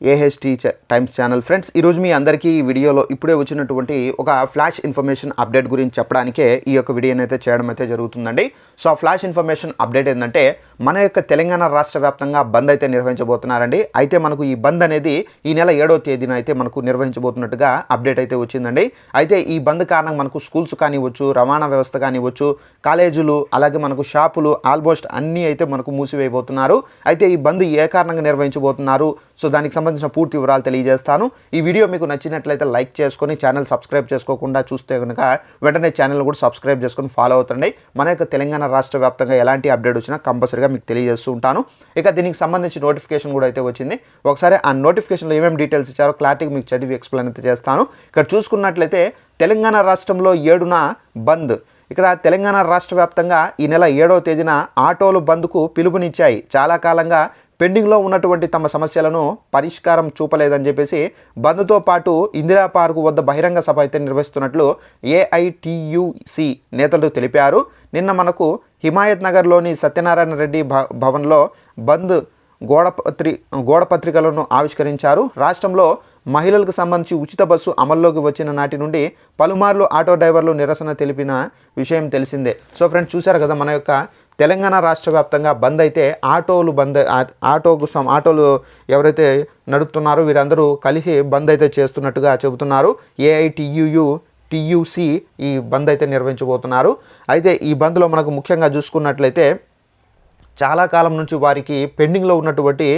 AHT Times channel friends ఈరోజు మీ అందరికీ ఈ వీడియోలో ఇప్పుడే వచ్చినటువంటి ఒక ఫ్లాష్ ఇన్ఫర్మేషన్ అప్డేట్ గురించి చెప్పడానికే ఈ యొక్క వీడియోని అయితే చేయడం అయితే జరుగుతుందండి. సో ఆ ఫ్లాష్ ఇన్ఫర్మేషన్ అప్డేట్ ఏంటంటే మన యొక్క తెలంగాణ రాష్ట్ర వ్యాప్తంగా బంద్ అయితే నిర్వహించబోతున్నారండి. అయితే మనకు ఈ బంద్ అనేది ఈ నెల ఏడో తేదీన అయితే మనకు నిర్వహించబోతున్నట్టుగా అప్డేట్ అయితే వచ్చిందండి. అయితే ఈ బంద్ కారణంగా మనకు స్కూల్స్ కానివ్వచ్చు రవాణా వ్యవస్థ కానివ్వచ్చు కాలేజీలు అలాగే మనకు షాపులు ఆల్మోస్ట్ అన్నీ అయితే మనకు మూసివేయబోతున్నారు. అయితే ఈ బంద్ ఏ కారణంగా నిర్వహించబోతున్నారు? సో దానికి సంబంధించిన పూర్తి వివరాలు తెలియజేస్తాను. ఈ వీడియో మీకు నచ్చినట్లయితే లైక్ చేసుకొని ఛానల్ సబ్స్క్రైబ్ చేసుకోకుండా చూస్తే కనుక వెంటనే ఛానల్ కూడా సబ్స్క్రైబ్ చేసుకొని ఫాలో అవుతుండే మన యొక్క తెలంగాణ రాష్ట్ర వ్యాప్తంగా ఎలాంటి అప్డేట్ వచ్చినా కంపల్సరీగా మీకు తెలియజేస్తూ ఉంటాను. ఇక దీనికి సంబంధించి నోటిఫికేషన్ కూడా అయితే వచ్చింది. ఒకసారి ఆ నోటిఫికేషన్లో ఏమేమి డీటెయిల్స్ ఇచ్చారో క్లారిటీగా మీకు చదివి ఎక్స్ప్లెయిన్ అయితే చేస్తాను. ఇక్కడ చూసుకున్నట్లయితే తెలంగాణ రాష్ట్రంలో ఏడున బంద్. ఇక్కడ తెలంగాణ రాష్ట్ర వ్యాప్తంగా ఈ నెల ఏడవ తేదీన ఆటోలు బంద్కు పిలుపునిచ్చాయి. చాలా కాలంగా పెండింగ్లో ఉన్నటువంటి తమ సమస్యలను పరిష్కారం చూపలేదని చెప్పేసి బంద్తో పాటు ఇందిరా పార్కు వద్ద బహిరంగ సభ అయితే నిర్వహిస్తున్నట్లు ఏఐటియుసి నేతలు తెలిపారు. నిన్న మనకు హిమాయత్ నగర్లోని సత్యనారాయణ రెడ్డి భ భవన్లో బంద్ గోడపత్రి గోడపత్రికలను ఆవిష్కరించారు. రాష్ట్రంలో మహిళలకు సంబంధించి ఉచిత బస్సు అమల్లోకి వచ్చిన నాటి నుండి పలుమార్లు ఆటో డ్రైవర్లు నిరసన తెలిపిన విషయం తెలిసిందే. సో ఫ్రెండ్స్ చూశారు కదా మన యొక్క తెలంగాణ రాష్ట్ర వ్యాప్తంగా బంద్ అయితే ఆటోలు బంద్ ఆటోకు సం ఆటోలు ఎవరైతే నడుపుతున్నారో వీరందరూ కలిసి బంద్ అయితే చేస్తున్నట్టుగా చెబుతున్నారు. ఏఐటియుయు టియుసి ఈ బంద్ అయితే నిర్వహించబోతున్నారు. అయితే ఈ బంద్లో మనకు ముఖ్యంగా చూసుకున్నట్లయితే చాలా కాలం నుంచి వారికి పెండింగ్లో ఉన్నటువంటి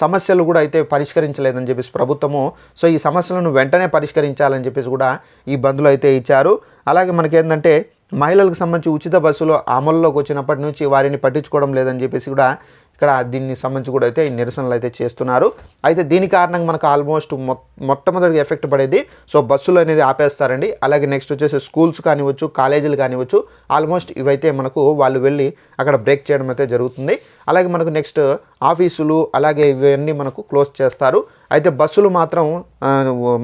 సమస్యలు కూడా అయితే పరిష్కరించలేదని చెప్పేసి ప్రభుత్వము సో ఈ సమస్యలను వెంటనే పరిష్కరించాలని చెప్పేసి కూడా ఈ బంద్లో అయితే ఇచ్చారు. అలాగే మనకేంటంటే మహిళలకు సంబంధించి ఉచిత బస్సులు అమల్లోకి వచ్చినప్పటి నుంచి వారిని పట్టించుకోవడం లేదని చెప్పేసి కూడా ఇక్కడ దీన్ని సంబంధించి కూడా అయితే ఈ నిరసనలు అయితే చేస్తున్నారు. అయితే దీని కారణంగా మనకు ఆల్మోస్ట్ మొ మొట్టమొదటిగా ఎఫెక్ట్ పడేది సో బస్సులు అనేది ఆపేస్తారండి. అలాగే నెక్స్ట్ వచ్చేసి స్కూల్స్ కానివ్వచ్చు కాలేజీలు కానివ్వచ్చు ఆల్మోస్ట్ ఇవైతే మనకు వాళ్ళు వెళ్ళి అక్కడ బ్రేక్ చేయడం అయితే జరుగుతుంది. అలాగే మనకు నెక్స్ట్ ఆఫీసులు అలాగే ఇవన్నీ మనకు క్లోజ్ చేస్తారు. అయితే బస్సులు మాత్రం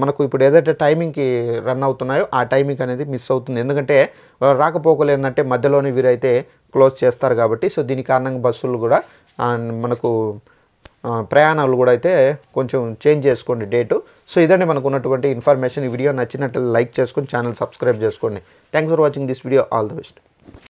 మనకు ఇప్పుడు ఏదైతే టైమింగ్కి రన్ అవుతున్నాయో ఆ టైమింగ్ అనేది మిస్ అవుతుంది. ఎందుకంటే ఆ, రాకపోకలు ఏంటంటే మధ్యలోనే వీరైతే క్లోజ్ చేస్తారు కాబట్టి సో దీని కారణంగా బస్సులు కూడా మనకు ప్రయాణాలు కూడా అయితే కొంచెం చేంజ్ చేసుకోండి డేటు. సో ఇదండి మనకు ఉన్నటువంటి ఇన్ఫర్మేషన్. ఈ వీడియో నచ్చినట్లు లైక్ చేసుకొని ఛానల్ సబ్స్క్రైబ్ చేసుకోండి. Thanks for watching this video all the best